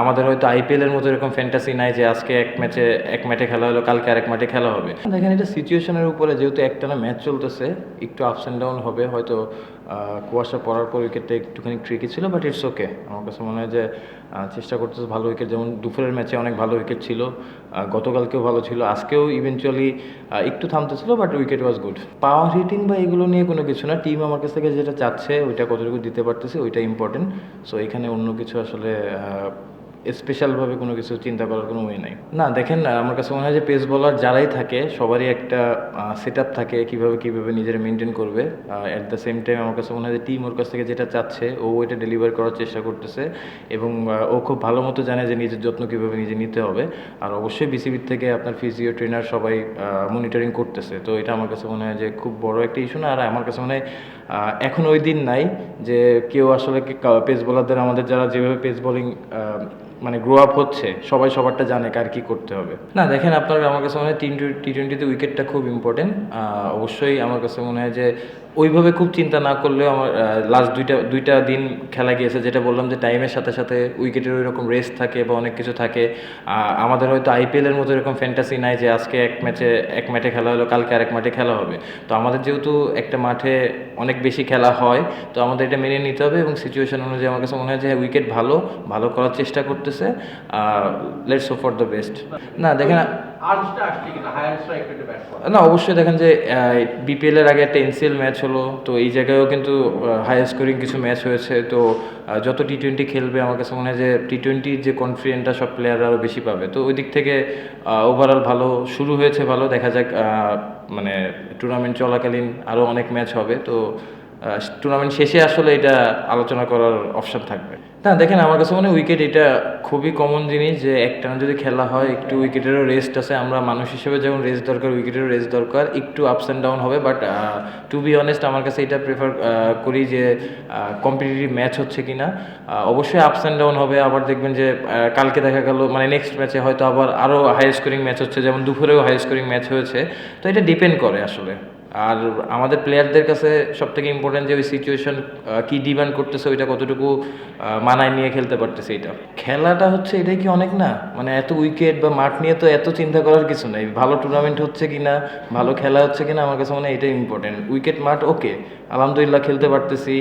আমাদের হয়তো আইপিএল এর মতো এরকম ফ্যান্টাসি নাই যে আজকে এক ম্যাচে এক ম্যাচে খেলা হলো, কালকে আরেক ম্যাচে খেলা হবে। দেখেন, এটা সিচুয়েশনের উপরে যেহেতু একটানা ম্যাচ চলতেছে, একটু আপস অ্যান্ড ডাউন হবে, হয়তো কুয়াশা পড়ার পর উইকেটটা একটুখানি ট্রিকি ছিল বাট ইটস ওকে আমার কাছে মনে হয় যে চেষ্টা করতেছে ভালো উইকেট যেমন দুপুরের ম্যাচে অনেক ভালো উইকেট ছিল। গতকালকেও ভালো ছিল, আজকেও ইভেনচুয়ালি একটু থামতেছিল but wicket was good power hitting বা এগুলো নিয়ে কোনো কিছু না টিম আমার কাছ থেকে যেটা চাচ্ছে, ওইটা কতটুকু দিতে পারতেছে, ওইটা ইম্পর্টেন্ট সো এখানে অন্য কিছু আসলে স্পেশালভাবে কোনো কিছু চিন্তা করার কোনো ওয়ে নাই। না, দেখেন আমার কাছে মনে হয় যে পেস বলার যারাই থাকে, সবারই একটা সেট আপ থাকে কীভাবে কীভাবে নিজের মেনটেন করবে। অ্যাট দ্য সেম টাইম আমার কাছে মনে হয় যে টিম ওর কাছ থেকে যেটা চাচ্ছে, ও ওইটা ডেলিভার করার চেষ্টা করতেছে এবং ও খুব ভালো মতো জানে যে নিজের যত্ন কীভাবে নিজে নিতে হবে। আর অবশ্যই বিসিবির থেকে আপনার ফিজিও ট্রেনার সবাই মনিটরিং করতেছে। তো এটা আমার কাছে মনে হয় যে খুব বড় একটা ইস্যু না। আর আমার কাছে মনে হয় এখন ওই দিন নাই যে কেউ আসলে পেস বোলারদের আমাদের যারা যেভাবে পেস বোলিং মানে গ্রো আপ হচ্ছে, সবাই সবারটা জানে কার কি করতে হবে। না, দেখেন আপনার, আমার কাছে মনে হয় টি টি টোয়েন্টিতে উইকেটটা খুব ইম্পর্টেন্ট অবশ্যই আমার কাছে মনে হয় যে ওইভাবে খুব চিন্তা না করলেও আমার লাস্ট দুইটা দুইটা দিন খেলা গিয়েছে, যেটা বললাম যে টাইমের সাথে সাথে উইকেটের ওই রকম রেস্ট থাকে বা অনেক কিছু থাকে। আমাদের হয়তো আইপিএলের মতো এরকম ফ্যান্টাসি নাই যে আজকে এক ম্যাচে এক ম্যাচে খেলা হলো, কালকে আরেক মাঠে খেলা হবে। তো আমাদের যেহেতু একটা মাঠে অনেক বেশি খেলা হয়, তো আমাদের এটা মেনে নিতে হবে এবং সিচুয়েশন অনুযায়ী আমার কাছে মনে হয় যে উইকেট ভালো ভালো করার চেষ্টা করতেছে লেটস ফর দ্য বেস্ট না দেখেন হায়ার না অবশ্যই দেখেন যে বিপিএল এর আগে একটা এনসিএল ম্যাচ হলো তো এই জায়গায়ও কিন্তু হাই স্কোরিং কিছু ম্যাচ হয়েছে তো যত টি টোয়েন্টি খেলবে আমার কাছে মনে হয় যে টি টোয়েন্টির যে কনফিডেন্টটা সব প্লেয়াররা আরও বেশি পাবে। তো ওই দিক থেকে ওভারঅল ভালো শুরু হয়েছে ভালো দেখা যাক মানে টুর্নামেন্ট চলাকালীন আরও অনেক ম্যাচ হবে তো টুর্নামেন্ট শেষে আসলে এটা আলোচনা করার অপশন থাকবে। না, দেখেন আমার কাছে মনে উইকেট এটা খুবই কমন জিনিস যে একটানা যদি খেলা হয়, একটু উইকেটেরও রেস্ট আছে। আমরা মানুষ হিসেবে যেমন রেস্ট দরকার উইকেটেরও রেস্ট দরকার, একটু আপস অ্যান্ড ডাউন হবে। বাট টু বি অনেস্ট আমার কাছে এটা প্রেফার করি যে কম্পিটিটিভ ম্যাচ হচ্ছে কি না অবশ্যই আপস অ্যান্ড ডাউন হবে। আবার দেখবেন যে কালকে দেখা গেল মানে নেক্সট ম্যাচে হয়তো আবার আরও হাই স্কোরিং ম্যাচ হচ্ছে। যেমন দুপুরেও হাই স্কোরিং ম্যাচ হয়েছে। তো এটা ডিপেন্ড করে আসলে। আর আমাদের প্লেয়ারদের কাছে সব থেকে ইম্পর্টেন্ট যে ওই সিচুয়েশন কী ডিমান্ড করতেছে, ওইটা কতটুকু মানায় নিয়ে খেলতে পারতেছে এটা। খেলাটা হচ্ছে এটাই কি অনেক না? মানে এত উইকেট বা মাঠ নিয়ে তো এত চিন্তা করার কিছু নেই। ভালো টুর্নামেন্ট হচ্ছে কি না ভালো খেলা হচ্ছে কি না আমার কাছে মনে হয় এটাই ইম্পর্টেন্ট উইকেট মাঠ ওকে আলহামদুলিল্লাহ খেলতে পারতেছি।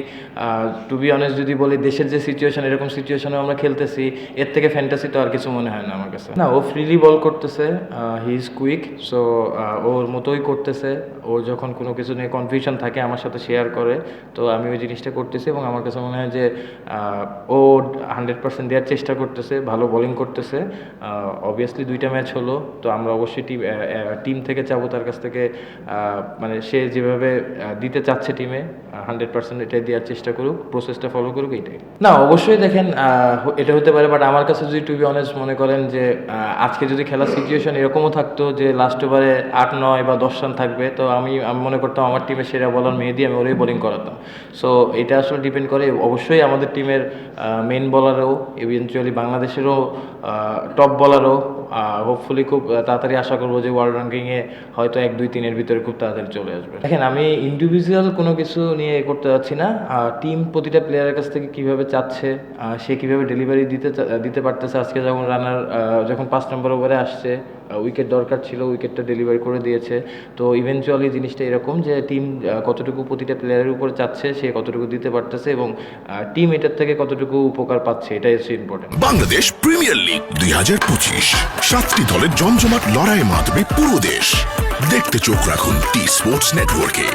টু বি অনেস্ট যদি বলি, দেশের যে সিচুয়েশন এরকম সিচুয়েশনে আমরা খেলতেছি। এর থেকে ফ্যান্টাসি তো আর কিছু মনে হয় না আমার কাছে। না, ও ফ্রিলি বল করতেছে হি ইজ কুইক সো ওর মতোই করতেছে। ওর যখন কোনো কিছু নিয়ে কনফিউশন থাকে, আমার সাথে শেয়ার করে, তো আমি ওই জিনিসটা করতেছি এবং আমার কাছে মনে হয় যে ও হান্ড্রেড পার্সেন্ট দেওয়ার চেষ্টা করতেছে, ভালো বোলিং করতেছে। অবভিয়াসলি দুইটা ম্যাচ হলো, তো আমরা অবশ্যই টিম টিম থেকে চাবো তার কাছ থেকে মানে সে যেভাবে দিতে চাচ্ছে টিমে হান্ড্রেড পার্সেন্ট এটাই দেওয়ার চেষ্টা করুক প্রসেসটা ফলো করুক, এইটাই। না, অবশ্যই দেখেন এটা হতে পারে বাট আমার কাছে যদি টু বি অনেস্ট মনে করেন যে আজকে যদি খেলার সিচুয়েশন এরকমও থাকতো যে লাস্ট ওভারে আট, নয় বা দশ রান থাকবে, তো আমি আমি মনে করতাম আমার টিমের সেরা বলার মেহেদি, আমি ওরাই বোলিং করাতাম। সো এটা আসলে ডিপেন্ড করে, অবশ্যই আমাদের টিমের মেন বলারও ইভেনচুয়ালি বাংলাদেশেরও টপ বলারও হোপফুলি খুব তাড়াতাড়ি আশা করব যে ওয়ার্ল্ড র্যাঙ্কিংয়ে হয়তো এক দুই তিনের ভিতরে খুব তাড়াতাড়ি চলে আসবে। দেখেন, আমি ইন্ডিভিজুয়াল কোনো কিছু নিয়ে করতে যাচ্ছি না। টিম প্রতিটা প্লেয়ারের কাছ থেকে কীভাবে চাচ্ছে সে কীভাবে ডেলিভারি দিতে দিতে পারতেছে? আজকে যখন রানার যখন পাঁচ নম্বর ওভারে আসছে উইকেট দরকার ছিল উইকেটটা ডেলিভারি করে দিয়েছে। তো ইভেনচুয়ালি জিনিসটা এরকম যে টিম কতটুকু প্রতিটা প্লেয়ারের উপর চাচ্ছে, সে কতটুকু দিতে পারতেছে এবং টিম এটার থেকে কতটুকু উপকার পাচ্ছে, এটাই হচ্ছে ইম্পর্টেন্ট বাংলাদেশ প্রিমিয়ার লিগ দুই হাজার পঁচিশ। সাতটি দলের জমজমাট লড়াইয়ে মাতবে পুরো দেশ। দেখতে চোখ রাখুন টি স্পোর্টস নেটওয়ার্কে